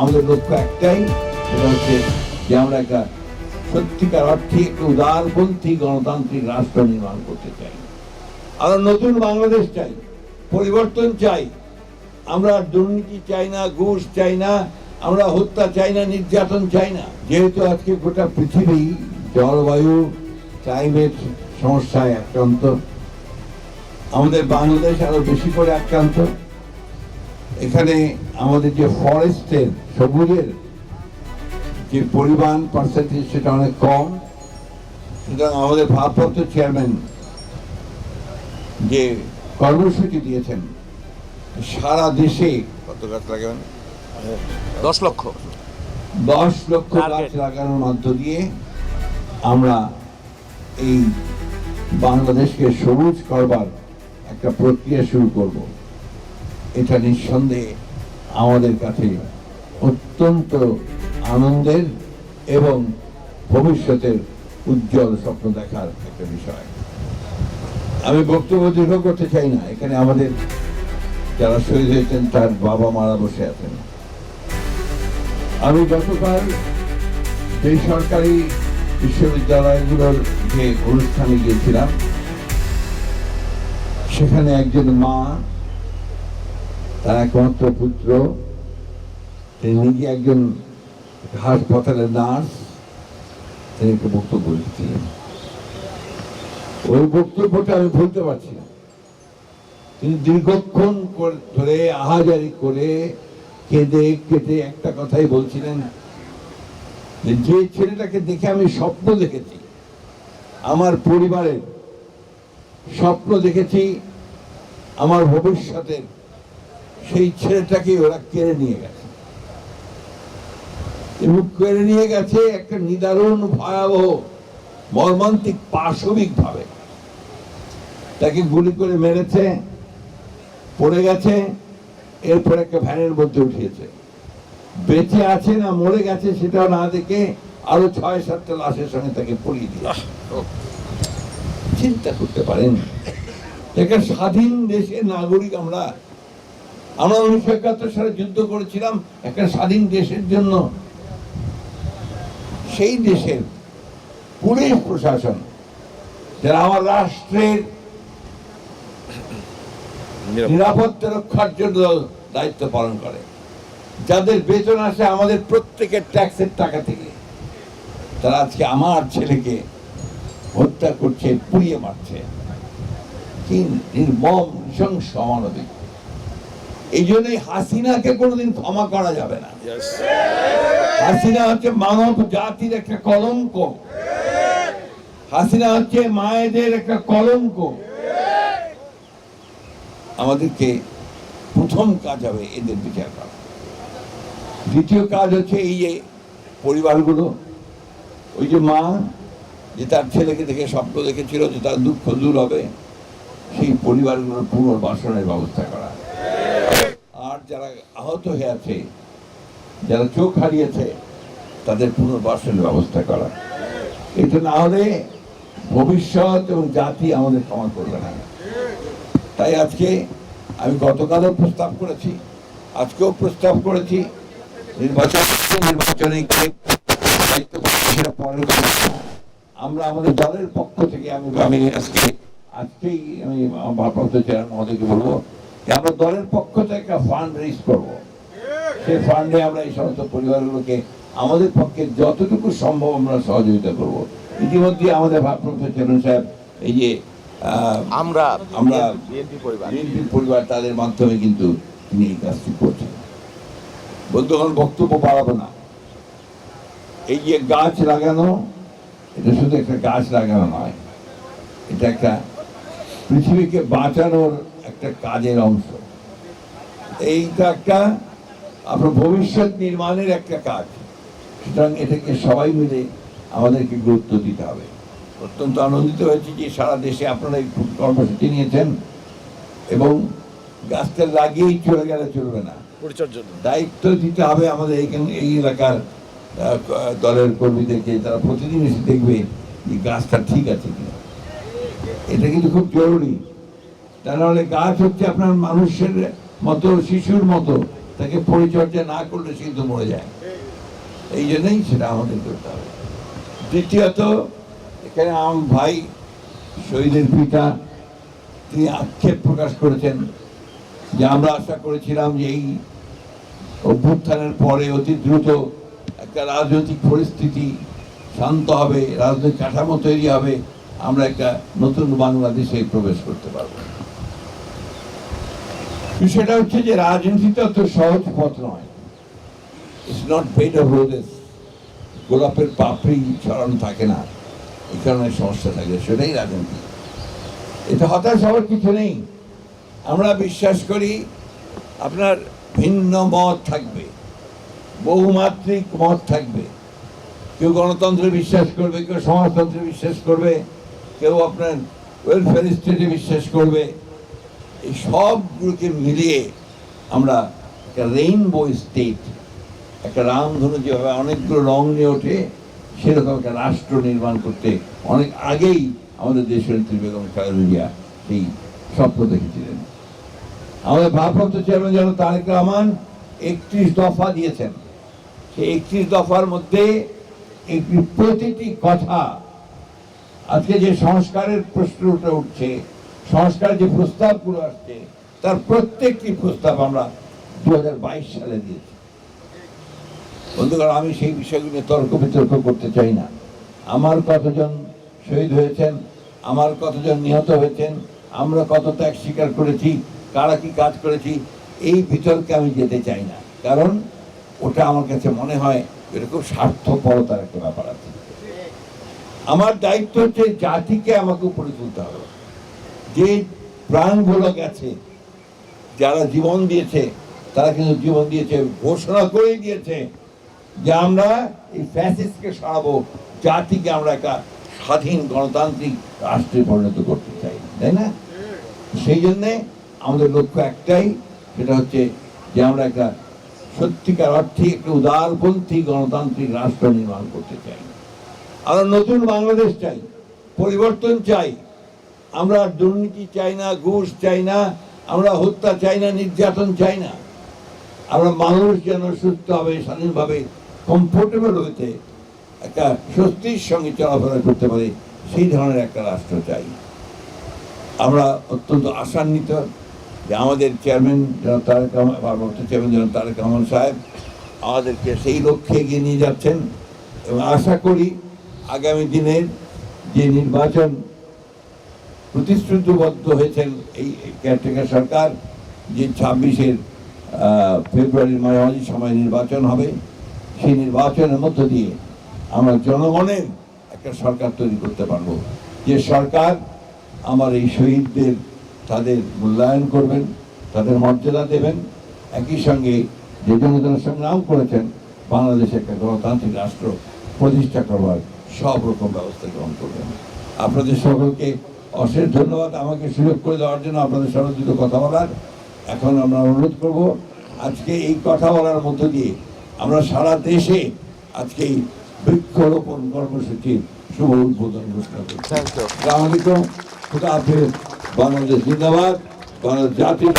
আমাদের লক্ষ্য একটাই, সেটা হচ্ছে যে আমরা একটা সত্যিকার অর্থে একটা উদারপন্থী গণতান্ত্রিক রাষ্ট্র নির্মাণ করতে চাই। আমরা নতুন বাংলাদেশ চাই, পরিবর্তন চাই। আমরা দুর্নীতি চাই না, ঘুষ চাই না, আমরা হত্যা চাই না, নির্যাতন চাই না। যেহেতু আজকে গোটা পৃথিবী জলবায়ু ক্লাইমেট সমস্যায় আক্রান্ত, আমাদের বাংলাদেশ আরও বেশি করে আক্রান্ত। এখানে আমাদের যে ফরেস্টের সবুজের যে পরিমাণ পার্সেন্টেজ সেটা অনেক কম। সুতরাং আমাদের ভারপ্রাপ্ত চেয়ারম্যান যে কর্মসূচি দিয়েছেন সারা দেশে কত গাছ লাগাবেন? দশ লক্ষ। দশ লক্ষ গাছ লাগানোর মধ্য দিয়ে আমরা এই বাংলাদেশকে সবুজ করবার একটা প্রক্রিয়া শুরু করব। এটা নিঃসন্দেহে আমাদের কাছে অত্যন্ত আনন্দের এবং ভবিষ্যতের উজ্জ্বল স্বপ্ন দেখার একটা বিষয়। আমি বক্তব্য দীর্ঘ করতে চাই না। এখানে আমাদের যারা শহীদ হয়েছেন, তার বাবা মারা বসে আছেন। আমি গতকাল সেই সরকারি বিশ্ববিদ্যালয়গুলোর যে অনুষ্ঠানে গিয়েছিলাম, সেখানে একজন মা তার একমাত্র পুত্র। তিনি নিজে একজন হাসপাতালের নার্স। তিনি একটা বক্তব্য লিখছিলেন। ওই বক্তব্যটা আমি ভুলতে পারছি না। তিনি দীর্ঘক্ষণ ধরে আহাজারি করে কেঁদে কেটে একটা কথাই বলছিলেন যে ছেলেটাকে দেখে আমি স্বপ্ন দেখেছি, আমার পরিবারের স্বপ্ন দেখেছি, আমার ভবিষ্যতের সেই ছেলেটাকে ওরা কেড়ে নিয়ে গেছে। এবং কেড়ে নিয়ে গেছে একটা নিদারুণ ভয়াবহ মর্মান্তিক পাশবিক ভাবে তাকে গুলি করে মেরেছে পড়ে গেছে এরপর একটা ভ্যানের মধ্যে উঠিয়েছে। বেঁচে আছে না মরে গেছে সেটাও না দেখে আরও ছয় সাতটা লাশের সঙ্গে তাকে পড়িয়ে দিয়েছে চিন্তা করতে পারেন একটা স্বাধীন দেশের নাগরিক আমরা আমরা উনিশশো একাত্তর সালে যুদ্ধ করেছিলাম একটা স্বাধীন দেশের জন্য। সেই দেশের পুলিশ প্রশাসন যারা আমার রাষ্ট্রের নিরাপত্তা। রক্ষার জন্য দায়িত্ব পালন করে যাদের বেতন আসে আমাদের প্রত্যেকের ট্যাক্সের টাকা থেকে। তারা আজকে আমার ছেলেকে হত্যা করছে পুড়িয়ে মারছে। কি নির্মম নৃশংস অমানবিক। এই জন্যই হাসিনাকে কোনোদিন ক্ষমা করা যাবে না। হাসিনা হচ্ছে মানব জাতির একটা কলঙ্ক। হাসিনা হচ্ছে মায়েদের একটা কলঙ্ক। আমাদেরকে প্রথম কাজ হবে এদের বিচার করা। দ্বিতীয় কাজ হচ্ছে এই যে পরিবারগুলো ওই যে মা যে তার ছেলেকে দেখে স্বপ্ন দেখেছিল যে তার দুঃখ দূর হবে সেই পরিবারগুলোর পুনর্বাসনের ব্যবস্থা করা। আর যারা আহত হয়ে আছে, যারা চোখ হারিয়েছে, তাদের পুনর্বাসনের ব্যবস্থা করা। এটা না হলে ভবিষ্যৎ এবং জাতি আমাদের ক্ষমা করবে না। তাই আজকে আমি গতকালও প্রস্তাব করেছি, আজকেও প্রস্তাব করেছি, নির্বাচন নির্বাচনে দায়িত্ব আমরা আমাদের দলের পক্ষ থেকে আমি আমি আজকে, আজকেই আমি আমার ভারপ্রাপ্ত চেয়ারম্যান মহোদয়কে বলব আমরা দলের পক্ষ থেকে একটা ফান্ড রেজ করব। সেই ফান্ডে আমরা এই সমস্ত পরিবারগুলোকে আমাদের পক্ষে যতটুকু সম্ভব আমরা সহযোগিতা করব। ইতিমধ্যে আমাদের ভারপ্রাপ্ত চেয়ারম্যান সাহেব এই যে আমরা আমরা বিএনপি পরিবার। পরিবার তাদের মাধ্যমে কিন্তু তিনি এই কাজটি করছেন। বন্ধুগণ বক্তব্য বাড়াবো না। এই যে গাছ লাগানো এটা শুধু একটা গাছ লাগানো নয় এটা একটা পৃথিবীকে বাঁচানোর একটা কাজের অংশ। এইটা একটা আপনার ভবিষ্যৎ নির্মাণের একটা কাজ। সুতরাং এটাকে সবাই মিলে আমাদেরকে গুরুত্ব দিতে হবে। অত্যন্ত আনন্দিত হয়েছে যে সারা দেশে আপনারা এই কর্মসূচি নিয়েছেন এবং গাছটা লাগিয়েই চলে গেলে চলবে না। দায়িত্ব দিতে হবে আমাদের এইখানে এই এলাকার দলের কর্মীদেরকে তারা প্রতিদিন এসে দেখবে যে গাছটা ঠিক আছে কিনা। এটা কিন্তু খুব জরুরি। তা নাহলে গাছ হচ্ছে আপনার মানুষের মতো, শিশুর মতো, তাকে পরিচর্যা না করলে সে কিন্তু মরে যায়। এই জন্যই সেটা আমাদের করতে হবে। দ্বিতীয়ত, এখানে আমার ভাই শহীদের পিতা, তিনি আক্ষেপ প্রকাশ করেছেন যে আমরা আশা করেছিলাম যে এই অভ্যুত্থানের পরে অতি দ্রুত একটা রাজনৈতিক পরিস্থিতি শান্ত হবে, রাজনৈতিক কাঠামো তৈরি হবে, আমরা একটা নতুন বাংলাদেশে প্রবেশ করতে পারব। বিষয়টা হচ্ছে যে রাজনীতিতে অত সহজ পথ নয়। It's not bed of roses গোলাপের পাপড়ি ছড়ানো থাকে না। এই কারণে সমস্যা থাকে, সেটাই রাজনীতি। এটা হতাশ হওয়ার কিছু নেই। আমরা বিশ্বাস করি আপনার ভিন্ন মত থাকবে। বহুমাত্রিক মত থাকবে। কেউ গণতন্ত্রে বিশ্বাস করবে, কেউ সমাজতন্ত্রে বিশ্বাস করবে, কেউ আপনার ওয়েলফেয়ার স্টেটে বিশ্বাস করবে। এই সবগুলোকে মিলিয়ে আমরা একটা রেইনবো স্টেট একটা রামধনু যেভাবে অনেকগুলো রং নিয়ে ওঠে, সেরকম একটা রাষ্ট্র নির্মাণ করতে অনেক আগেই আমাদের দেশের বেগম খালেদা সেই স্বপ্ন দেখেছিলেন। আমাদের ভারপ্রাপ্ত চেয়ারম্যান যেন তারেক রহমান একত্রিশ দফা দিয়েছেন। সেই একত্রিশ দফার মধ্যে একটি প্রতিটি কথা আজকে যে সংস্কারের প্রশ্ন উঠে উঠছে সংস্কার যে প্রস্তাবগুলো আসছে, তার প্রত্যেকটি প্রস্তাব আমরা দু হাজার বাইশ সালে দিয়েছি। বন্ধুগণ, আমি সেই বিষয়গুলো তর্ক বিতর্ক করতে চাই না। আমার কতজন শহীদ হয়েছেন, আমার কতজন নিহত হয়েছেন, আমরা কত ত্যাগ স্বীকার করেছি, কারা কি কাজ করেছি, এই বিতর্কে আমি যেতে চাই না। কারণ ওটা আমার কাছে মনে হয় এরকম স্বার্থপরতার একটা ব্যাপার আছে। আমার দায়িত্ব হচ্ছে জাতিকে আমাকে উপরে তুলতে হবে। যে প্রাণগুলো গেছে, যারা জীবন দিয়েছে, তারা কিন্তু জীবন দিয়েছে, ঘোষণা করে দিয়েছে যে আমরা এই ফ্যাসিস্টকে সরাবো, জাতিকে আমরা একটা স্বাধীন গণতান্ত্রিক রাষ্ট্রে পরিণত করতে চাই, তাই না? সেই জন্যে আমাদের লক্ষ্য একটাই, সেটা হচ্ছে যে আমরা একটা সত্যিকার অর্থে একটা উদারপন্থী গণতান্ত্রিক রাষ্ট্র নির্মাণ করতে চাই। আমরা নতুন বাংলাদেশ চাই, পরিবর্তন চাই আমরা দুর্নীতি চাই না, ঘুষ চাই না, আমরা হত্যা চাই না, নির্যাতন চাই না। আমরা মানুষ যেন সুস্থভাবে স্বাধীনভাবে কমফোর্টেবল হইতে একটা স্বস্তির সঙ্গে চলাফেরা করতে পারে, সেই ধরনের একটা রাষ্ট্র চাই। আমরা অত্যন্ত আশান্বিত যে আমাদের চেয়ারম্যান যেন তারেক ভারপ্রাপ্ত চেয়ারম্যান যেন তারেক রহমান সাহেব আমাদেরকে সেই লক্ষ্যে এগিয়ে নিয়ে যাচ্ছেন এবং আশা করি আগামী দিনের যে নির্বাচন প্রতিশ্রুতিবদ্ধ হয়েছেন এই কেয়ারটেকার সরকার, যে ছাব্বিশের ফেব্রুয়ারির মাঝামাঝি সময় নির্বাচন হবে। সেই নির্বাচনের মধ্য দিয়ে আমরা জনগণের একটা সরকার তৈরি করতে পারব। যে সরকার আমার এই শহীদদের তাদের মূল্যায়ন করবেন, তাদের মর্যাদা দেবেন। একই সঙ্গে যে জনগণের সংগ্রাম করেছেন, বাংলাদেশে একটা গণতান্ত্রিক রাষ্ট্র প্রতিষ্ঠা করবার সব রকম ব্যবস্থা গ্রহণ করবেন। আপনাদের সকলকে অশেষ ধন্যবাদ আমাকে সুযোগ করে দেওয়ার জন্য আপনাদের সঙ্গে দুটো কথা বলার। এখন আমরা অনুরোধ করব আজকে এই কথা বলার মধ্য দিয়ে আমরা সারা দেশে আজকে এই বৃক্ষরোপণ কর্মসূচির শুভ উদ্বোধন ঘোষণা খুদা হাফেজ। বাংলাদেশ জিন্দাবাদ। বাংলাদেশ জাতির